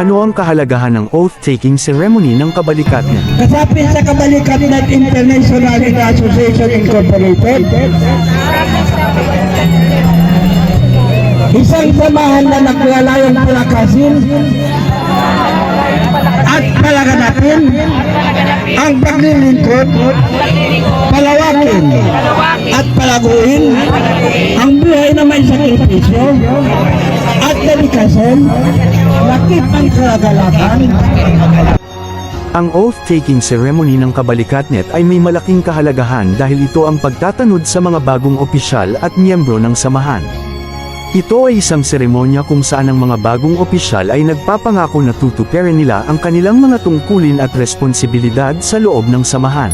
Ano ang kahalagahan ng oath-taking ceremony ng kabalikat niya? Kasapin sa kabalikat ng International Association Incorporated. Isang samahan na naglalayong palakasin at palaganapin ang paglilingkod, palawakin at palaguin ang buhay na may sakripisyo at dedikasyon, lakip ang kagalakan, Ang oath-taking ceremony ng Kabalikatnet ay may malaking kahalagahan dahil ito ang pagtatanod sa mga bagong opisyal at miyembro ng samahan. Ito ay isang seremonya kung saan ang mga bagong opisyal ay nagpapangako na tutuparin nila ang kanilang mga tungkulin at responsibilidad sa loob ng samahan.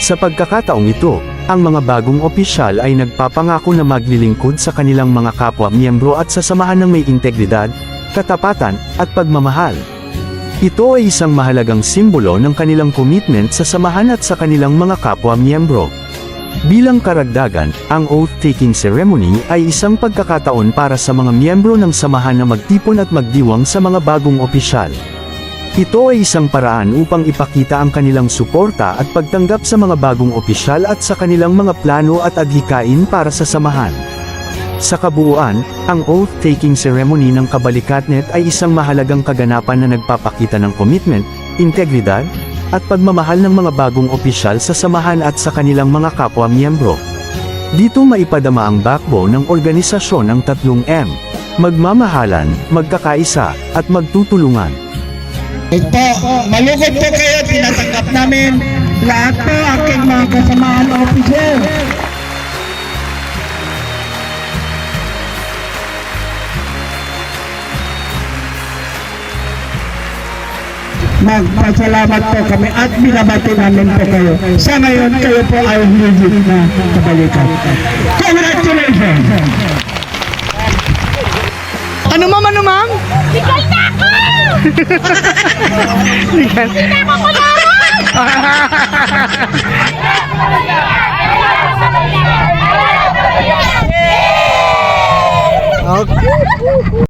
Sa pagkakataong ito, ang mga bagong opisyal ay nagpapangako na maglilingkod sa kanilang mga kapwa-miyembro at sasamahan ng may integridad, katapatan, at pagmamahal. Ito ay isang mahalagang simbolo ng kanilang commitment sa samahan at sa kanilang mga kapwa-miyembro. Bilang karagdagan, ang oath-taking ceremony ay isang pagkakataon para sa mga miyembro ng samahan na magtipon at magdiwang sa mga bagong opisyal. Ito ay isang paraan upang ipakita ang kanilang suporta at pagtanggap sa mga bagong opisyal at sa kanilang mga plano at adhikain para sa samahan. Sa kabuuan, ang oath-taking ceremony ng Kabalikatnet ay isang mahalagang kaganapan na nagpapakita ng commitment, integridad, at pagmamahal ng mga bagong opisyal sa samahan at sa kanilang mga kapwa-miyembro. Dito maipadama ang backbone ng organisasyon ng tatlong M. Magmamahalan, magkakaisa, at magtutulungan. Ito, malugod po kayo, tinatanggap namin lahat po aking mga kasamahan officer. Magpasalamat po kami at binabati namin po kayo. Sa ngayon, kayo po ay legit na kabalikan. Congratulations! Ligan. okay.